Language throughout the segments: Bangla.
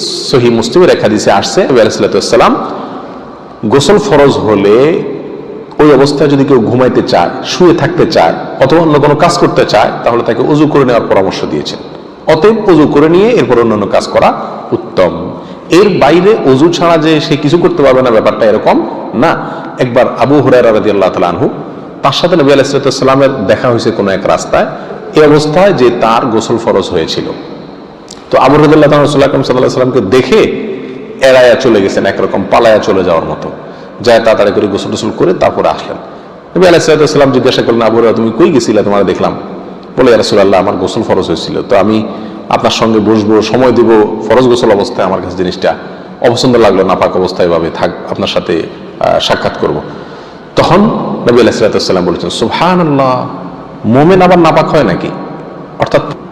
সহি মুসলিমের এক হাদিসে আসছে, নবী গোসল ফরজ হলে ওই অবস্থায় যদি কেউ ঘুমাইতে চায়, শুয়ে থাকতে চায়, অথবা অন্য কোনো কাজ করতে চায়, তাহলে তাকে উজু করে নেওয়ার পরামর্শ দিয়েছেন। অতএব উজু করে নিয়ে এরপর অন্যান্য কাজ করা উত্তম। এর বাইরে অজু ছাড়া যে সে কিছু করতে পারবে না, ব্যাপারটা এরকম না। একবার আবু হুরায়রা আল্লাহ তাআলা আনহু, তার সাথে নবী আলাইহিস দেখা হয়েছে কোনো এক রাস্তায়, এই অবস্থায় যে তার গোসল ফরজ হয়েছিল। তো আবু রদুল্লাহ রসুল্লাহ সাল্লাহ সাল্লামকে দেখে এড়াইয়া চলে গেছেন একরকম পালায়া চলে যাওয়ার মতো। যায় তাড়াতাড়ি করে গোসল টোসল করে তারপরে আসলেন। নবী আলাইসাল্লাম জিজ্ঞাসা করলেন আবু হুরায়রা, তুমি কই গেছিলে? তোমার দেখলাম। বলে রাসুল্লাহ আমার গোসল ফরজ হয়েছিল। তো আমি আপনার সঙ্গে বসবো সময় দিব ফরজ গোসল অবস্থায় আমার কাছে জিনিসটা অপছন্দ লাগল নাপাক অবস্থায় এভাবে থাক আপনার সাথে সাক্ষাৎ করব। তখন নবী আলাইসাল্লাম বলেছেন সুবহান আল্লাহ মোমেন আবার নাপাক হয় নাকি? অর্থাৎ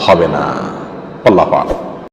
হবে না। আল্লাহ আলম